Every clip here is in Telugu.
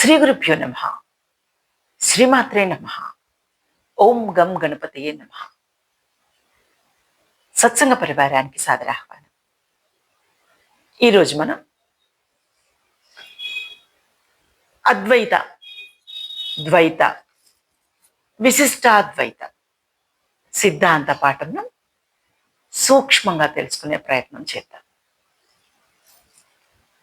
శ్రీ గురుభ్యో నమ. శ్రీమాత్రే నమ. ఓం గం గణపతయే నమ. సత్సంగ పరివారానికి సాదరాహ్వానం. ఈరోజు మనం అద్వైత ద్వైత విశిష్టాద్వైత సిద్ధాంత పాఠంను సూక్ష్మంగా తెలుసుకునే ప్రయత్నం చేద్దాం.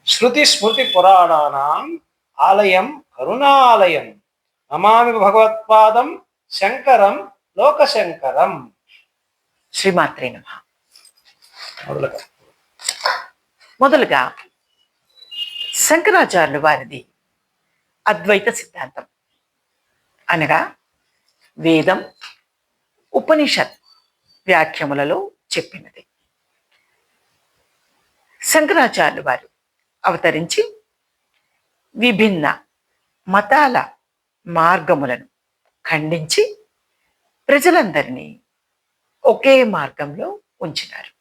శృతి స్మృతి పురాణానాం ఆలయం కరుణాలయం. నమామి భగవత్పాదం శంకరం లోకశంకరం. శ్రీమాత్రే నమ. మొదలుగా. మొదలుగా శంకరాచార్యుల వారిది అద్వైత సిద్ధాంతం. అనగా వేదం ఉపనిషత్ వ్యాఖ్యములలో చెప్పినది. శంకరాచార్యుల వారు అవతరించి విభిన్న మతాల మార్గములను ఖండించి ప్రజలందరినీ ఒకే మార్గంలో ఉంచినారు.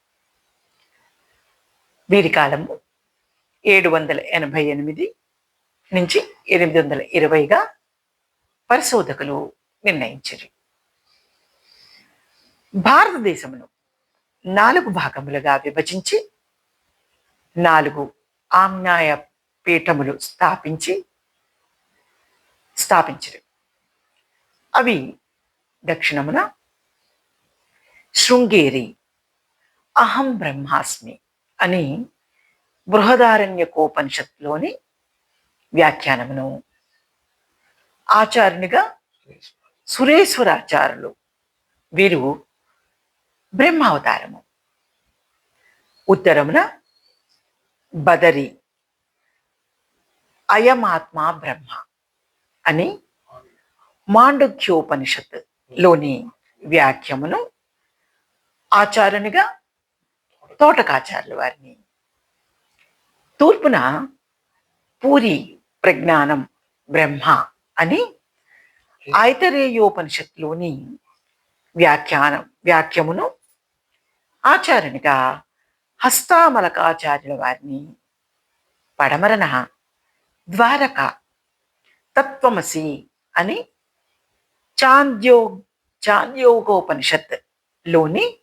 వీరి కాలము ఏడు వందల ఎనభై ఎనిమిది నుంచి ఎనిమిది వందల ఇరవైగా పరిశోధకులు నిర్ణయించారు. భారతదేశమును నాలుగు భాగములుగా విభజించి నాలుగు ఆమ్నాయ పీఠములు స్థాపించి స్థాపించరు. అవి దక్షిణమున శృంగేరి అహం బ్రహ్మాస్మి అని బృహదారణ్యకోపనిషత్తులోని వ్యాఖ్యానమును ఆచార్యునిగా సురేశ్వరాచార్యులు వీరు బ్రహ్మావతారము. ఉత్తరమున బదరి అయమాత్మ బ్రహ్మ అని మాండుక్యోపనిషత్లోని వ్యాఖ్యమును ఆచార్యునిగా తోటకాచార్యుల వారిని తూర్పున పూరి ప్రజ్ఞానం బ్రహ్మ అని ఐతరేయోపనిషత్తులోని వ్యాఖ్యానం వ్యాఖ్యమును ఆచార్యునిగా హస్తామలకాచార్యుల వారిని పడమరన ద్వారక తత్వమసి అని చాంద్యో చాంద్యోగోపనిషత్లోని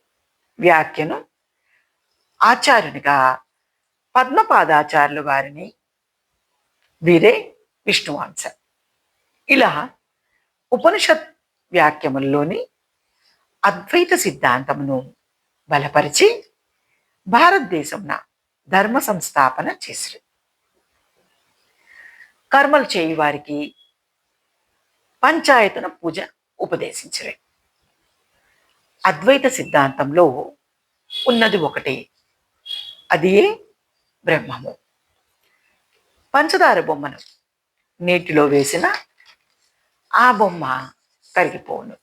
వ్యాఖ్యను ఆచార్యునిగా పద్మపాదాచార్యులు వారిని వీరే విష్ణువాంశ. ఇలా ఉపనిషత్ వ్యాఖ్యముల్లోని అద్వైత సిద్ధాంతమును బలపరిచి భారతదేశంన ధర్మ సంస్థాపన చేసిరు. కర్మలు చేయి వారికి. పంచాయతన పూజ ఉపదేశించరే. అద్వైత సిద్ధాంతంలో ఉన్నది ఒకటే. అది బ్రహ్మము. పంచదార బొమ్మను నీటిలో వేసిన ఆ బొమ్మ కరిగిపోను.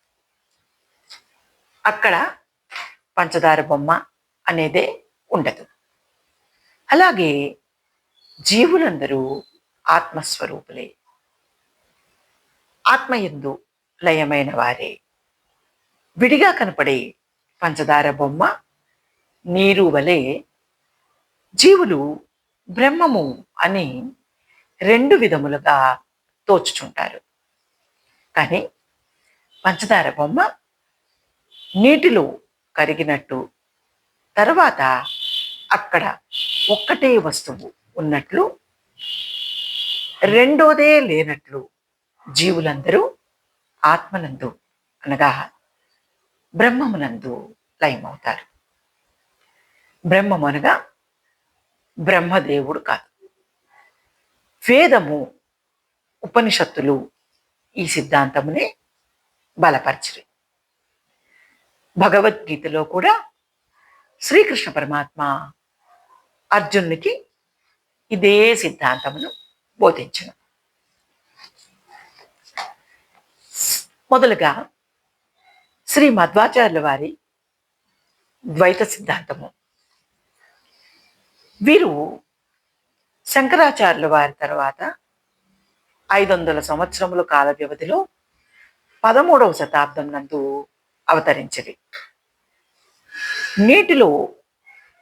అక్కడ పంచదార బొమ్మ అనేదే ఉండదు. అలాగే జీవులందరూ ఆత్మస్వరూపులే. ఆత్మయందు లయమైన వారే. విడిగా కనపడే పంచదార బొమ్మ నీరు వలె జీవులు బ్రహ్మము అని రెండు విధములుగా తోచుచుంటారు. కానీ పంచదార బొమ్మ నీటిలో కరిగినట్టు తర్వాత అక్కడ ఒక్కటే వస్తువు ఉన్నట్లు రెండోదే లేనట్లు జీవులందరూ ఆత్మనందు అనగా బ్రహ్మమునందు లయమవుతారు. బ్రహ్మము అనగా బ్రహ్మదేవుడు కాదు. వేదము ఉపనిషత్తులు ఈ సిద్ధాంతమునే బలపరచరు. భగవద్గీతలో కూడా శ్రీకృష్ణ పరమాత్మ అర్జునునికి ఇదే సిద్ధాంతమును బోధించను. మొదలుగా శ్రీ మధ్వాచార్యుల వారి ద్వైత సిద్ధాంతము. వీరు శంకరాచార్యుల వారి తర్వాత ఐదు వందల సంవత్సరముల కాల వ్యవధిలో పదమూడవ శతాబ్దం నందు అవతరించింది నీటిలో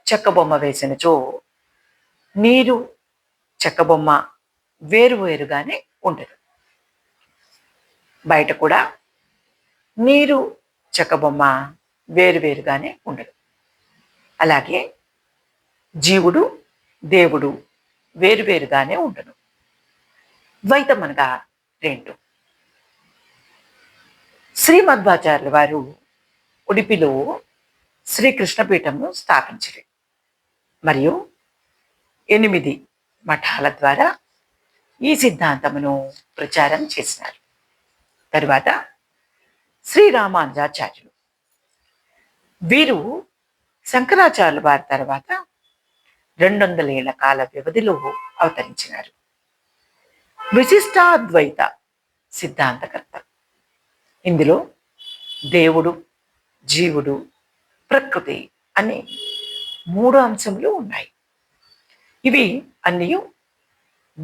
చెక్క బొమ్మ వేసినచో నీరు చెక్కబొమ్మ వేరువేరుగానే ఉండదు. బయట కూడా నీరు చెక్కబొమ్మ వేరువేరుగానే ఉండదు. అలాగే జీవుడు దేవుడు వేరువేరుగానే ఉండను ద్వైతం అనగా రెండు. శ్రీమధ్వాచార్యుల వారు ఉడిపిలో శ్రీకృష్ణపీఠంను స్థాపించారు. మరియు ఎనిమిది మఠాల ద్వారా ఈ సిద్ధాంతమును ప్రచారం చేసినారు. తరువాత శ్రీరామానుజాచార్యులు. వీరు శంకరాచార్యుల వారి తర్వాత రెండు వందల ఏళ్ళ కాల వ్యవధిలో అవతరించినారు. విశిష్టాద్వైత సిద్ధాంతకర్త ఇందులో దేవుడు జీవుడు ప్రకృతి అనే మూడు అంశములు ఉన్నాయి. ఇవి అన్నీ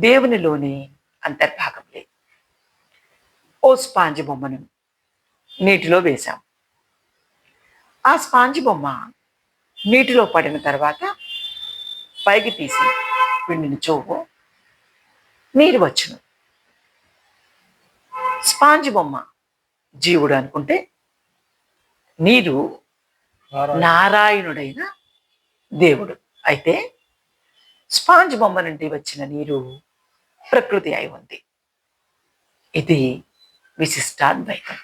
దేవునిలోని అంతర్భాగంలే ఓ స్పాంజ్ బొమ్మను నీటిలో వేశాం. ఆ స్పాంజ్ బొమ్మ నీటిలో పడిన తర్వాత పైకి తీసి పిండిని చోవు నీరు వచ్చును. స్పాంజ్ బొమ్మ జీవుడు అనుకుంటే నీరు నారాయణుడైన దేవుడు. అయితే స్పాంజ్ బొమ్మ నుండి వచ్చిన నీరు ప్రకృతి అయి ఉంది. ఇది విశిష్టాద్వైతం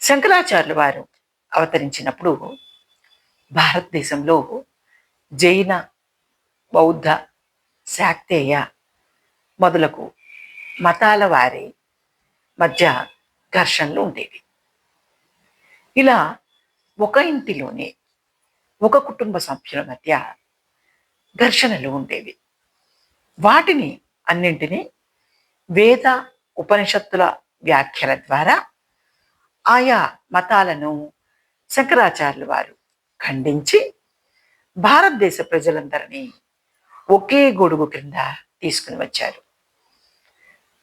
శంకరాచార్యుల వారు అవతరించినప్పుడు భారతదేశంలో జైన బౌద్ధ శాక్తేయ మొదలకు మతాల వారి మధ్య ఘర్షణలు ఉండేవి. ఇలా ఒక ఇంటిలోనే ఒక కుటుంబ సభ్యుల మధ్య ఘర్షణలు ఉండేవి. వాటిని అన్నింటినీ వేద ఉపనిషత్తుల వ్యాఖ్యల ద్వారా ఆయా మతాలను శంకరాచార్యుల వారు ఖండించి భారతదేశ ప్రజలందరినీ ఒకే గొడుగు క్రింద తీసుకుని వచ్చారు.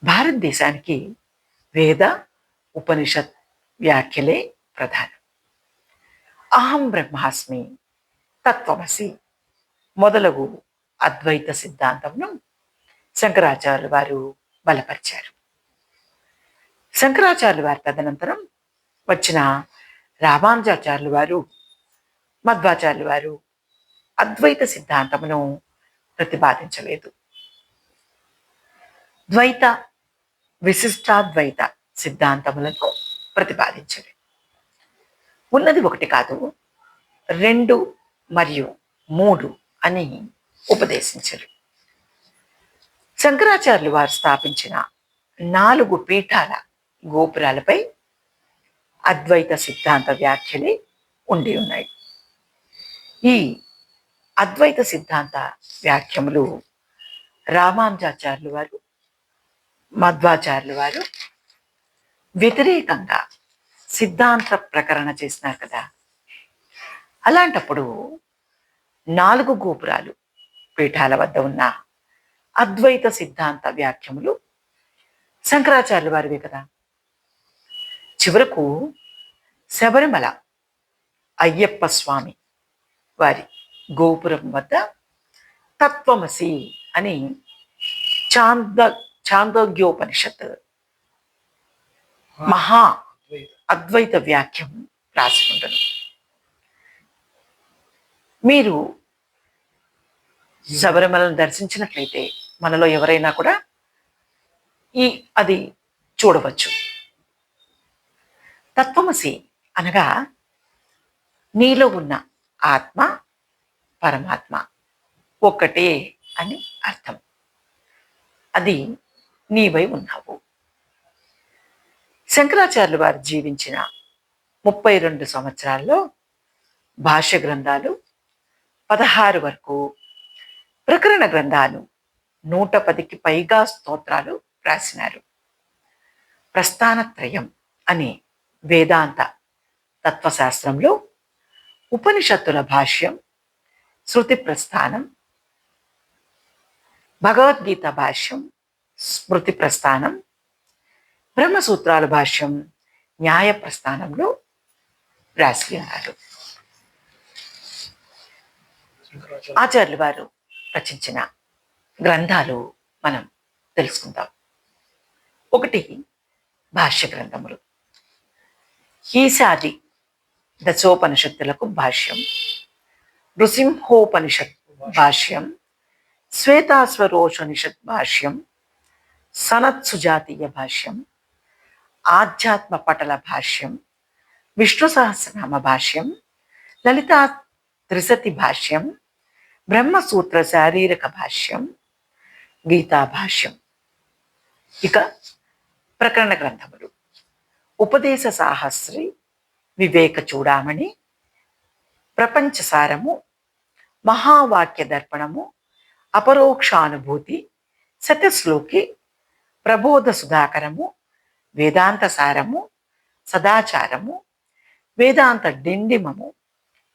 భారతదేశానికి వేద ఉపనిషత్ వ్యాఖ్యలే ప్రధానం. అహం బ్రహ్మాస్మి తత్వమసి మొదలగు అద్వైత సిద్ధాంతంను శంకరాచార్యులు వారు బలపరిచారు. శంకరాచార్యులు వారి తదనంతరం వచ్చిన రామానుజాచార్యులు వారు మధ్వాచార్యులు వారు అద్వైత సిద్ధాంతమును ప్రతిపాదించలేదు. ద్వైత విశిష్టాద్వైత సిద్ధాంతములను ప్రతిపాదించలేదు. ఉన్నది ఒకటి కాదు రెండు మరియు మూడు అని ఉపదేశించరు శంకరాచార్యులు వారు స్థాపించిన నాలుగు పీఠాల గోపురాలపై అద్వైత సిద్ధాంత వ్యాఖ్యలే ఉండి ఉన్నాయి. ఈ అద్వైత సిద్ధాంత వ్యాఖ్యములు రామానుజాచార్యులు వారు మధ్వాచార్యులు వారు వ్యతిరేకంగా సిద్ధాంత ప్రకరణ చేసినారు కదా. అలాంటప్పుడు నాలుగు గోపురాలు పీఠాల వద్ద ఉన్న అద్వైత సిద్ధాంత వ్యాఖ్యములు శంకరాచార్యుల వారివే కదా. చివరకు శబరిమల అయ్యప్ప స్వామి వారి గోపురం వద్ద తత్వమసి అని చాంద చాందోగ్యోపనిషత్ మహా అద్వైత. వ్యాఖ్యం రాసి ఉండను మీరు శబరిమలను దర్శించినట్లయితే మనలో ఎవరైనా కూడా ఈ అది చూడవచ్చు. తత్వమసి అనగా నీలో ఉన్న ఆత్మ పరమాత్మ ఒక్కటే అని అర్థం. అది నీవై ఉన్నావు. శంకరాచార్యులు వారు జీవించిన ముప్పై రెండు సంవత్సరాల్లో భాష్య గ్రంథాలు పదహారు వరకు ప్రకరణ గ్రంథాలు నూట పదికి పైగా స్తోత్రాలు రాసినారు. ప్రస్థానత్రయం అనే వేదాంత తత్వశాస్త్రంలో ఉపనిషత్తుల భాష్యం శృతి ప్రస్థానం భగవద్గీత భాష్యం స్మృతి ప్రస్థానం బ్రహ్మసూత్రాల భాష్యం న్యాయ ప్రస్థానంలో రాసి ఉన్నారు ఆచార్యులు వారు రచించిన గ్రంథాలు మనం తెలుసుకుందాం. ఒకటి భాష్య గ్రంథములు. ఈశాది దశోపనిషత్తులకు భాష్యం. నృసింహోపనిషత్ భాష్యం. శ్వేతాశ్వరోషనిషత్ భాష్యం. సనత్సుజాతీయ భాష్యం. ఆధ్యాత్మ పటల భాష్యం. విష్ణు సహస్రనామ భాష్యం. లలితా త్రిసతి భాష్యం. బ్రహ్మసూత్ర శారీరక భాష్యం. గీతాభాష్యం. ఇక ప్రకరణ గ్రంథములు. ఉపదేశ సాహస్రి వివేక చూడామణి ప్రపంచసారము మహావాక్య దర్పణము అపరోక్షానుభూతి శతశ్లోకి ప్రబోధ సుధాకరము వేదాంత సారము సదాచారము వేదాంత డిండిమము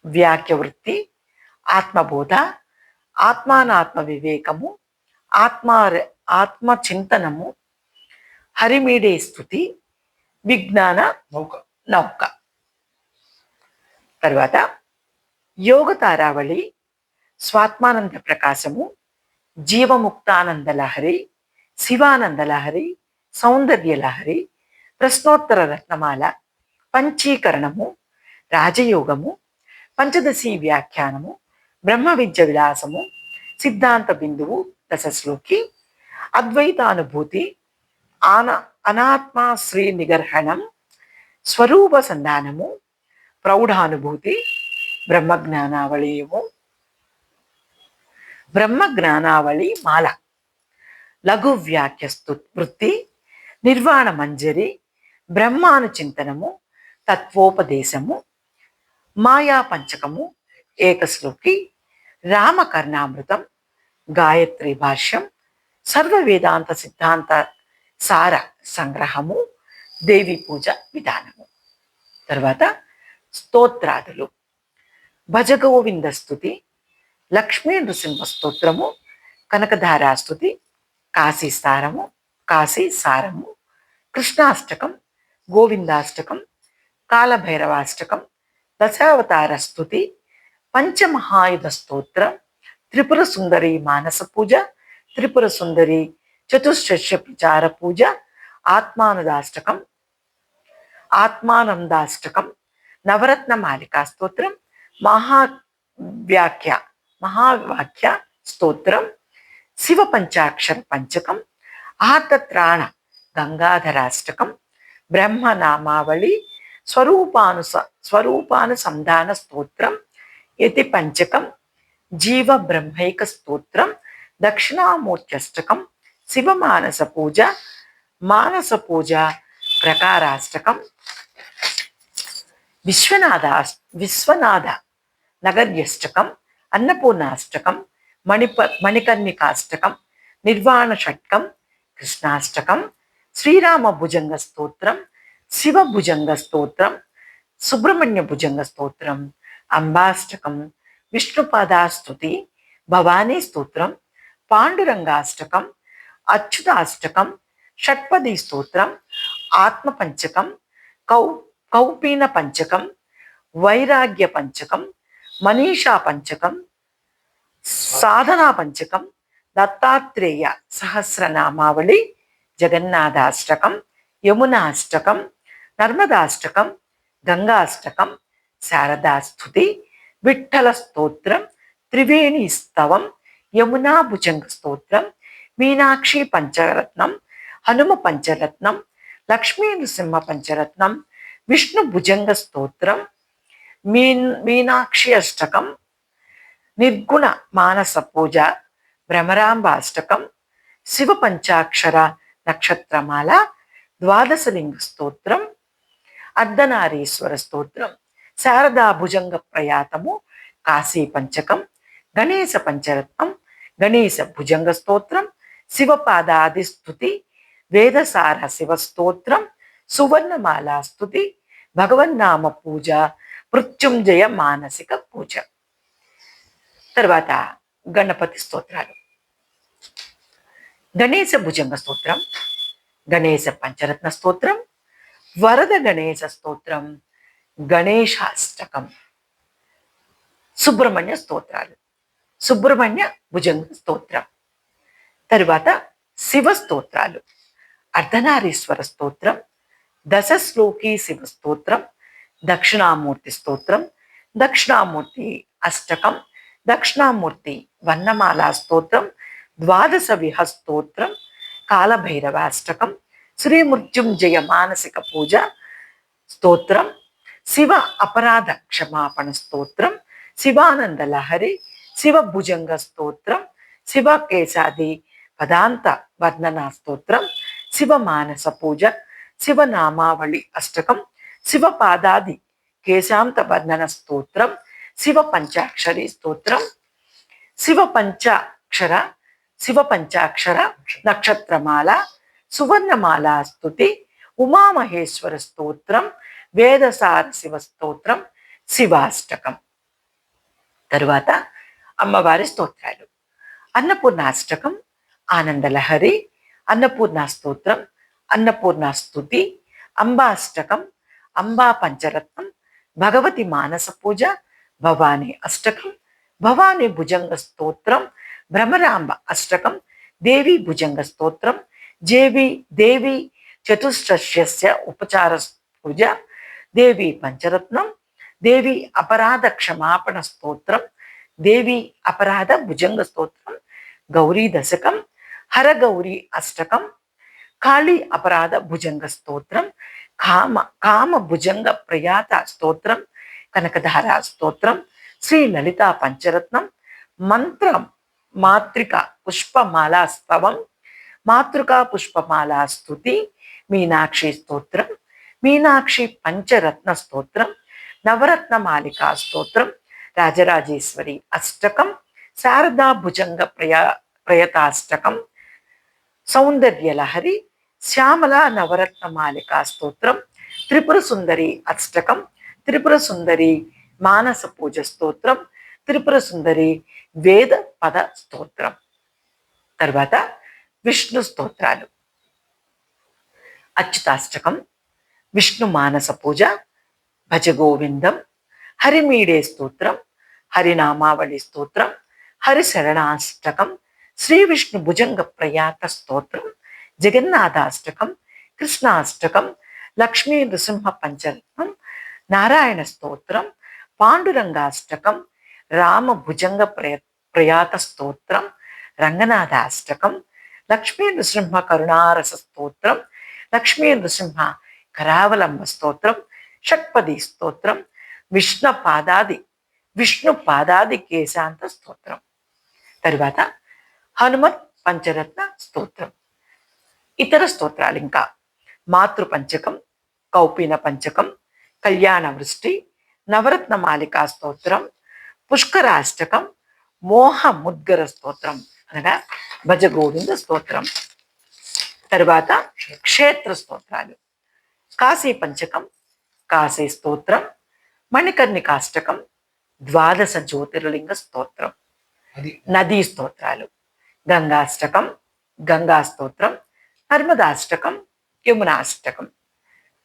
వ్యాఖ్యవృత్తి ఆత్మబోధ ఆత్మానాత్మ వివేకము ఆత్మ ఆత్మ చింతనము హరిమీడే స్థుతి విజ్ఞాన నౌక. నౌక. తర్వాత యోగ తారావళి స్వాత్మానంద ప్రకాశము జీవముక్తానంద లహరి శివానంద లహరి సౌందర్య లహరి ప్రశ్నోత్తర రత్నమాల పంచీకరణము రాజయోగము పంచదశి వ్యాఖ్యానము బ్రహ్మ విద్య విలాసము సిద్ధాంత బిందువు దశశ్లోకి అద్వైతానుభూతి ఆన అనాత్మా శ్రీ నిగర్హణం స్వరూప సంధానము ప్రౌఢానుభూతి బ్రహ్మజ్ఞానావళియము. బ్రహ్మజ్ఞానావళి మాల లఘు వ్యాఖ్యస్తు వృత్తి నిర్వాణ మంజరి బ్రహ్మాను చింతనము తత్వోపదేశము మాయా పంచకము ఏకశ్లోకి రామకర్ణామృతం గాయత్రి భాష్యం సర్వ వేదాంత సిద్ధాంత సార సంగ్రహము దేవి పూజ విధానము. తర్వాత స్తోత్రాదులు. భజగోవింద స్థుతి లక్ష్మీ నృసింహ స్తోత్రము కనకధారా స్థుతి కాశీ సారము కాశీ సారము కృష్ణాష్టకం గోవిందాష్టకం కాలభైరవాష్టకం దశావతార స్థుతి పంచమహాయుధ స్తోత్రం త్రిపుర సుందరి మానస పూజ త్రిపుర సుందరి చతుశ్శస్య ప్రచార పూజ ఆత్మానుదాష్టకం ఆత్మానందాష్టకం నవరత్న మాలికా స్తోత్రం మహావ్యాఖ్య మహావాక్య స్తోత్రం శివ పంచాక్షర పంచకం ఆతత్రాణ గంగాధరాష్టకం బ్రహ్మనామావళి స్వరూపానుస స్వరూపానుసంధాన స్తోత్రం ఇది పంచకం జీవ బ్రహ్మైక స్తోత్రం దక్షిణామూర్త్యష్టకం శివమానస పూజ మానస పూజ ప్రకారాష్టకం విశ్వనాథ విశ్వనాథ నగర్యష్టకం అన్నపూర్ణాష్టకం మణిప మణికర్ణికాష్టకం నిర్వాణ షట్కం కృష్ణాష్టకం శ్రీరామ భుజంగ స్తోత్రం శివ భుజంగ స్తోత్రం సుబ్రహ్మణ్య భుజంగ స్తోత్రం అంబాష్టకం విష్ణుపాదాస్తుతి భవానీ స్తోత్రం పాండురంగాష్టకం అచ్యుతాష్టకం షట్పది స్తోత్రం ఆత్మపంచకం కౌ కౌపీన పంచకం వైరాగ్య పంచకం మనీషా పంచకం సాధనా పంచకం దత్తాత్రేయ సహస్రనామావళి జగన్నాథాష్టకం యమునాష్టకం నర్మదాష్టకం గంగాష్టకం శారదాస్తుతి విఠల స్తోత్రం త్రివేణి స్తవం యమునా భుజంగ స్తోత్రం మీనాక్షి పంచరత్నం హనుమ పంచరత్నం లక్ష్మీ నృసింహ పంచరత్నం విష్ణు భుజంగ స్తోత్రం మీన్ మీనాక్షి అష్టకం నిర్గుణ మానస పూజ భ్రమరాంబ అష్టకం శివ పంచాక్షర నక్షత్రమాల ద్వాదశలింగ స్తోత్రం అర్ధనారీశ్వర స్తోత్రం. శారదా భుజంగ ప్రయాతము కాశీ పంచకం గణేశ పంచరత్నం గణేశ భుజంగ స్తోత్రం శివపాదాది స్థుతి వేదసార శివస్తోత్రం సువర్ణమాలా స్థుతి భగవన్నామ పూజ మృత్యుంజయ మానసిక పూజ. తర్వాత గణపతి స్తోత్రాలు. గణేశ భుజంగ స్తోత్రం గణేశ పంచరత్న స్తోత్రం వరద గణేశ స్తోత్రం గణేశాష్టకం. సుబ్రహ్మణ్య స్తోత్రాలు. సుబ్రహ్మణ్య భుజంగ స్తోత్రం. తరువాత శివ స్తోత్రాలు. అర్ధనారీశ్వర స్తోత్రం. దశశ్లోకి శివ స్తోత్రం. దక్షిణామూర్తి స్తోత్రం. దక్షిణామూర్తి అష్టకం. దక్షిణామూర్తి వర్ణమాలా స్తోత్రం. ద్వాదశ విహ స్తోత్రం. కాలభైరవాష్టకం. శ్రీ మృత్యుంజయ మానసిక పూజ స్తోత్రం. శివ అపరాధ క్షమాపణ స్తోత్రం శివానంద లహరి శివ భుజంగ స్తోత్రం శివ కేశాది పదాంత వర్ణనా స్తోత్రం శివ మానస పూజ శివనామావళి అష్టకం శివ పాదాది కేశాంత వర్ణన స్తోత్రం శివ పంచాక్షరి స్తోత్రం శివ పంచాక్షర శివ పంచాక్షర నక్షత్రమాల సువర్ణమాల స్తుతి ఉమామహేశ్వర స్తోత్రం వేదసార శివ స్తోత్రం శివాష్టకం. తరువాత అమ్మవారి స్తోత్రాలు. అన్నపూర్ణాష్టకం ఆనందలహరి అన్నపూర్ణ స్తోత్రం అన్నపూర్ణ స్థుతి అంబాష్టకం అంబా పంచరత్నం భగవతి మానస పూజ భవాని అష్టకం భవాని భుజంగ స్తోత్రం భ్రమరాంబ అష్టకం దేవి భుజంగ స్తోత్రం జేవి దేవి చతుష్టస్య ఉపచార పూజ దేవి పంచరత్నం దేవి అపరాధ క్షమాపణ స్తోత్రం దేవి అపరాధ భుజంగ స్తోత్రం గౌరీ దశకం హరగౌరీ అష్టకం కాళీ అపరాధ భుజంగ స్తోత్రం కామ కామ భుజంగ ప్రయాత స్తోత్రం కనకధార స్తోత్రం శ్రీ లలితా పంచరత్నం మంత్రం మాతృక పుష్పమాలా స్తవం మాతృకా పుష్పమాలా స్తుతి మీనాక్షి స్తోత్రం మీనాక్షి పంచరత్న స్తోత్రం నవరత్న మాలికా స్తోత్రం రాజరాజేశ్వరి అష్టకం శారదా భుజంగ ప్రయ ప్రయతాష్టకం సౌందర్యలహరి శ్యామల నవరత్న మాలికా స్తోత్రం త్రిపుర సుందరి అష్టకం త్రిపుర సుందరి మానస పూజ స్తోత్రం త్రిపుర సుందరి వేద పద స్తోత్రం. తర్వాత విష్ణు స్తోత్రాలు. అచ్యుతాష్టకం విష్ణు మానస పూజ భజ గోవిందం హరిమీడే స్తోత్రం హరినామావళి స్తోత్రం హరి శరణాష్టకం శ్రీ విష్ణు భుజంగ ప్రయాత స్తోత్రం జగన్నాథాష్టకం కృష్ణాష్టకం లక్ష్మీ నృసింహ పంచరత్నం నారాయణ స్తోత్రం పాండురంగాష్టకం రామ భుజంగ ప్రయ ప్రయాత స్తోత్రం రంగనాథాష్టకం లక్ష్మీ నృసింహ కరుణారస స్తోత్రం లక్ష్మీ నృసింహ కరావలంబ స్తోత్రం షట్పది స్తోత్రం విష్ణు పాదాది విష్ణు పాదాది కేశాంత స్తోత్రం. తరువాత హనుమత్ పంచరత్న స్తోత్రం. ఇతర స్తోత్రాలు ఇంకా. మాతృ పంచకం కౌపీన పంచకం కళ్యాణ వృష్టి నవరత్న మాలికా స్తోత్రం పుష్కరాష్టకం మోహ ముద్గర స్తోత్రం అనగా భజగోవింద స్తోత్రం. తరువాత క్షేత్ర స్తోత్రాలు. కాశీ పంచకం కాశీ స్తోత్రం మణికర్ణికాష్టకం ద్వాదశ జ్యోతిర్లింగ స్తోత్రం. నదీ స్తోత్రాలు. గంగాష్టకం గంగా స్తోత్రం నర్మదాష్టకం యమునాష్టకం.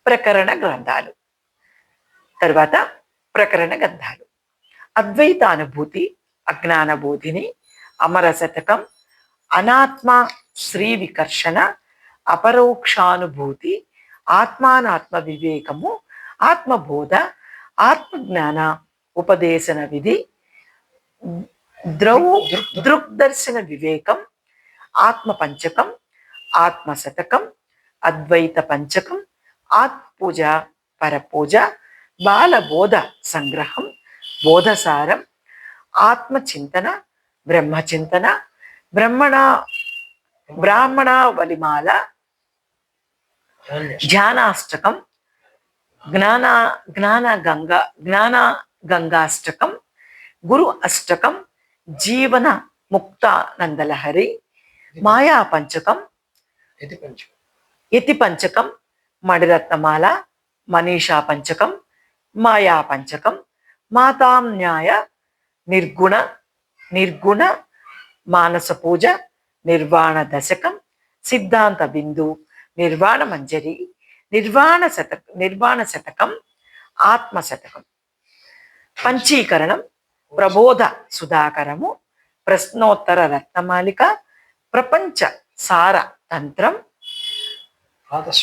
ప్రకరణ గ్రంథాలు. తర్వాత ప్రకరణ గ్రంథాలు. అద్వైతానుభూతి అజ్ఞాన బోధిని అమర శతకం అనాత్మ శ్రీ వికర్షణ అపరోక్షానుభూతి ఆత్మానాత్మ వివేకము ఆత్మబోధ ఆత్మజ్ఞాన ఉపదేశన విధి ద్రౌ దృగ్దర్శన వివేకం ఆత్మ పంచకం ఆత్మ శతకం అద్వైత పంచకం ఆత్మపూజ పరపూజ బాలబోధ సంగ్రహం బోధసారం ఆత్మచింతన బ్రహ్మచింతన బ్రహ్మణ బ్రాహ్మణ వలిమాల ధ్యానాష్టకం జ్ఞాన జ్ఞాన గంగా జ్ఞాన గంగాష్టకం గురు అష్టకం జీవన ముక్తానందలహరి మాయా పంచకం ఇది యతి పంచకం మణిరత్నమాల మనీషా పంచకం మాయా పంచకం మాతాన్యాయ నిర్గుణ నిర్గుణ మానస పూజ నిర్వాణ దశకం సిద్ధాంత బిందు నిర్వాణ మంజరి నిర్వాణ శతక నిర్వాణ శతకం ఆత్మ శతకం. పంచీకరణం ప్రబోధ సుధాకరము ప్రశ్నోత్తర రత్నమాలిక ప్రపంచ సార తంత్రం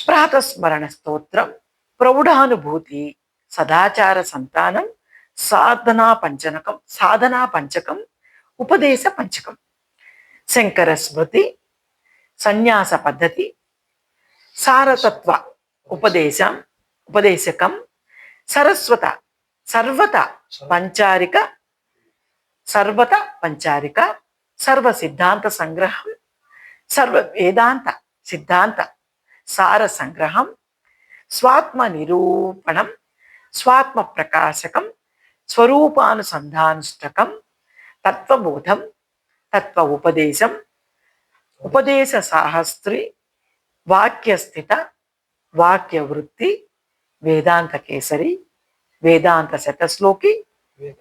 ప్రాతస్మరణ స్తోత్రం ప్రౌఢానుభూతి సదాచార సంతానం సాధనా పంచనకం సాధనా పంచకం ఉపదేశ పంచకం. శంకర స్మృతి సన్యాస పద్ధతి సారతత్వ ఉపదేశం ఉపదేశకం సరస్వత సర్వత పంచారిక సర్వత పంచారిక సర్వ సిద్ధాంత సంగ్రహం సర్వ వేదాంత సిద్ధాంత సార సంగ్రహం స్వాత్మ నిరూపణం స్వాత్మ ప్రకాశకం స్వరూపానుసంధానుష్టకం తత్వబోధం తత్వ ఉపదేశం ఉపదేశ సాహస్త్రి వాక్యస్థిత వాక్య వృత్తి వేదాంత కేసరి వేదాంత శతశ్లోకి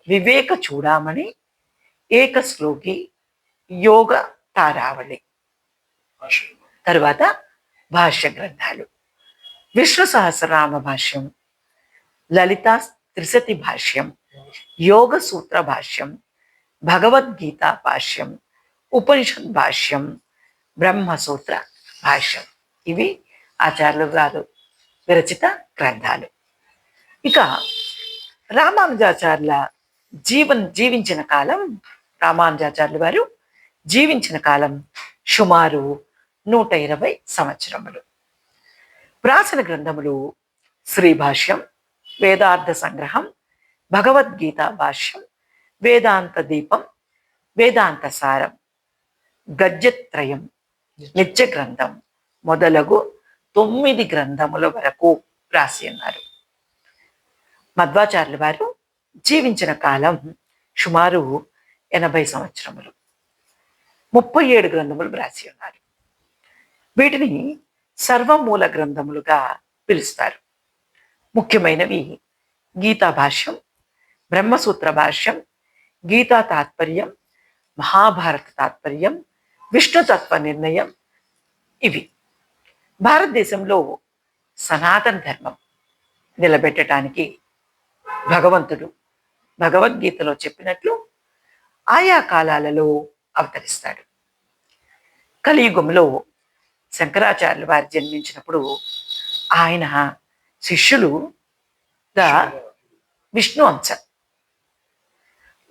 వివేక చూడామణి ఏక శ్లోకి యోగ తారావళి. తరువాత భాష్య గ్రంథాలు. విష్ణు సహస్రనామ భాష్యం లలిత త్రిశతి భాష్యం యోగ సూత్ర భాష్యం భగవద్గీత భాష్యం ఉపనిషత్ భాష్యం బ్రహ్మసూత్ర భాష్యం. ఇవి ఆచార్యులు గారు విరచిత గ్రంథాలు. ఇక రామానుజాచార్యుల జీవన్ జీవించిన కాలం రామానుజాచార్యులు వారు జీవించిన కాలం సుమారు నూట ఇరవై సంవత్సరములు. ప్రాచీన గ్రంథములు శ్రీ భాష్యం వేదార్థ సంగ్రహం భగవద్గీత భాష్యం వేదాంత దీపం వేదాంత సారం గద్యత్రయం నిత్య గ్రంథం మొదలగు తొమ్మిది గ్రంథముల వరకు రాసి ఉన్నారు. మధ్వాచార్యుల వారు జీవించిన కాలం సుమారు ఎనభై సంవత్సరములు. ముప్పై ఏడు గ్రంథములు వ్రాసి ఉన్నారు. వీటిని సర్వమూల గ్రంథములుగా పిలుస్తారు. ముఖ్యమైనవి గీతా భాష్యం బ్రహ్మసూత్ర భాష్యం గీతా తాత్పర్యం మహాభారత తాత్పర్యం విష్ణుతత్వ నిర్ణయం ఇవి. భారతదేశంలో సనాతన ధర్మం నిలబెట్టడానికి భగవంతుడు భగవద్గీతలో చెప్పినట్లు ఆయా కాలాలలో అవతరిస్తాడు. కలియుగంలో శంకరాచార్యుల వారు జన్మించినప్పుడు ఆయన శిష్యులుగా విష్ణు అంశ.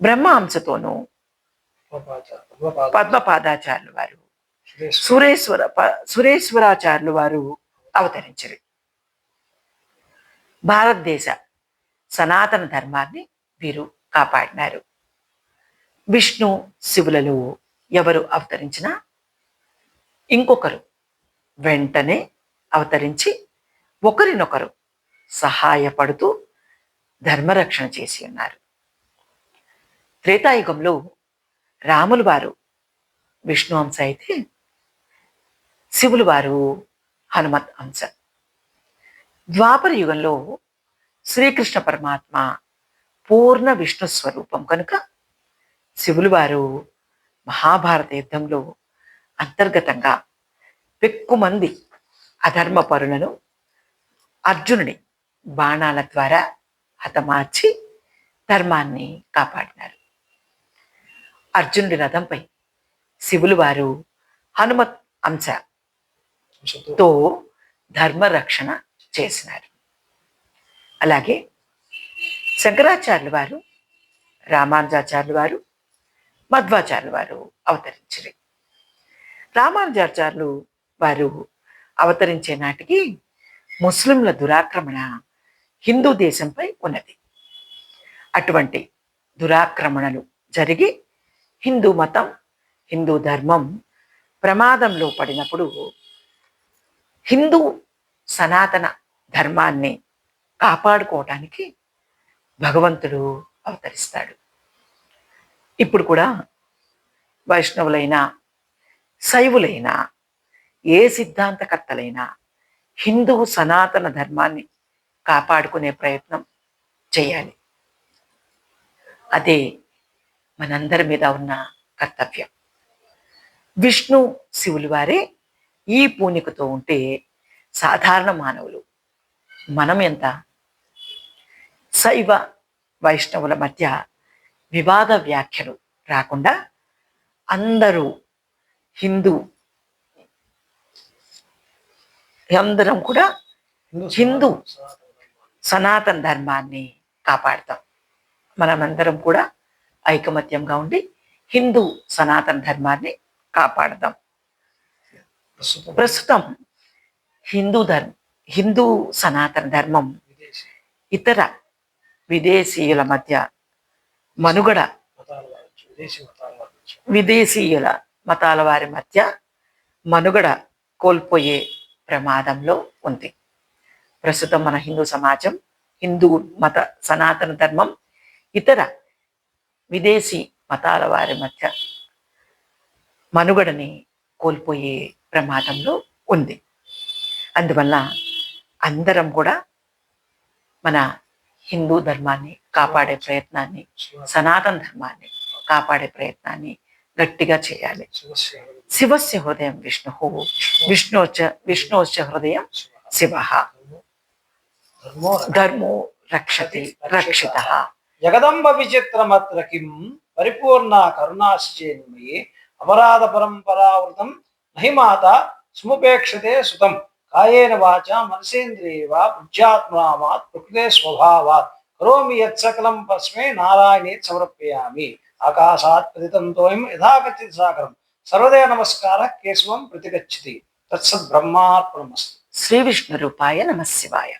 బ్రహ్మ అంశతోనూ పద్మపాదాచార్యులు వారు సురేశ్వర. సురేశ్వరాచార్యులు వారు అవతరించారు. భారతదేశ సనాతన ధర్మాన్ని వీరు కాపాడినారు. విష్ణు శివులలో ఎవరు అవతరించినా ఇంకొకరు వెంటనే అవతరించి ఒకరినొకరు సహాయపడుతూ ధర్మరక్షణ చేసి ఉన్నారు. త్రేతాయుగంలో రాములు వారు విష్ణు అంశ అయితే శివులు వారు హనుమత్ అంశ ద్వాపర యుగంలో శ్రీకృష్ణ పరమాత్మ పూర్ణ విష్ణు స్వరూపం కనుక శివులు వారు మహాభారత యుద్ధంలో అంతర్గతంగా పెక్కుమంది అధర్మ పరులను అర్జునుడి బాణాల ద్వారా హతమార్చి ధర్మాన్ని కాపాడినారు. అర్జునుడి రథంపై శివులు వారు హనుమత్ తో ధర్మరక్షణ చేసినారు. అలాగే శంకరాచార్యుల వారు రామానుజాచార్యుల వారు మధ్వాచార్యుల వారు అవతరించారు. రామానుజాచార్యులు వారు అవతరించే నాటికి ముస్లింల దురాక్రమణ హిందూ దేశంపై ఉన్నది. అటువంటి దురాక్రమణలు జరిగి హిందూ మతం హిందూ ధర్మం ప్రమాదంలో పడినప్పుడు హిందూ సనాతన ధర్మాన్ని కాపాడుకోవటానికి భగవంతుడు అవతరిస్తాడు. ఇప్పుడు కూడా వైష్ణవులైనా శైవులైనా ఏ సిద్ధాంతకర్తలైనా హిందూ సనాతన ధర్మాన్ని కాపాడుకునే ప్రయత్నం చేయాలి. అదే మనందరి మీద ఉన్న కర్తవ్యం. విష్ణు శివులు వారే ఈ పూనికతో ఉంటే సాధారణ మానవులు మనం ఎంత? శైవ వైష్ణవుల మధ్య వివాద వ్యాఖ్యలు రాకుండా అందరూ హిందూ అందరం కూడా హిందూ సనాతన ధర్మాన్ని కాపాడతాం. మనమందరం కూడా ఐకమత్యంగా ఉండి హిందూ సనాతన ధర్మాన్ని కాపాడదాం ప్రస్తుతం హిందూ ధర్మ హిందూ సనాతన ధర్మం ఇతర విదేశీయుల మధ్య మనుగడ విదేశీయుల మతాల వారి మధ్య మనుగడ కోల్పోయే ప్రమాదంలో ఉంది. ప్రస్తుతం మన హిందూ సమాజం హిందూ మత సనాతన ధర్మం ఇతర విదేశీ మతాల వారి మధ్య మనుగడని కోల్పోయే ప్రమాదంలో ఉంది. అందువల్ల అందరం కూడా మన హిందూ ధర్మాన్ని కాపాడే ప్రయత్నాన్ని సనాతన ధర్మాన్ని కాపాడే ప్రయత్నాన్ని గట్టిగా చేయాలి. శివస్య హృదయం విష్ణు. విష్ణోచ విష్ణోచ హృదయం శివ. ధర్మో ధర్మో రక్షతి రక్షిత. జగదంబ విచిత్రమత్ర కిం పరిపూర్ణ కరుణాశ్చేన్మయే అపరాధ పరంపరావృతం మహిమాత సముపేక్షతే సుతం. కాయేన వాచ మనసేంద్రియ వా బుద్ధ్యాత్మనామాత్ ప్రకృతే స్వభావాత్. కరోమి యత్సకలం పస్మే నారాయణే సమర్పయామి. ఆకాశాత్ ప్రతితంతోయం యథాగచ్చిత్ సాగరం. సర్వదే నమస్కార కేశవం ప్రతిగచ్చతి తత్సద్ బ్రహ్మార్పణమస్తు. శ్రీ విష్ణు రూపాయ నమ శివాయ.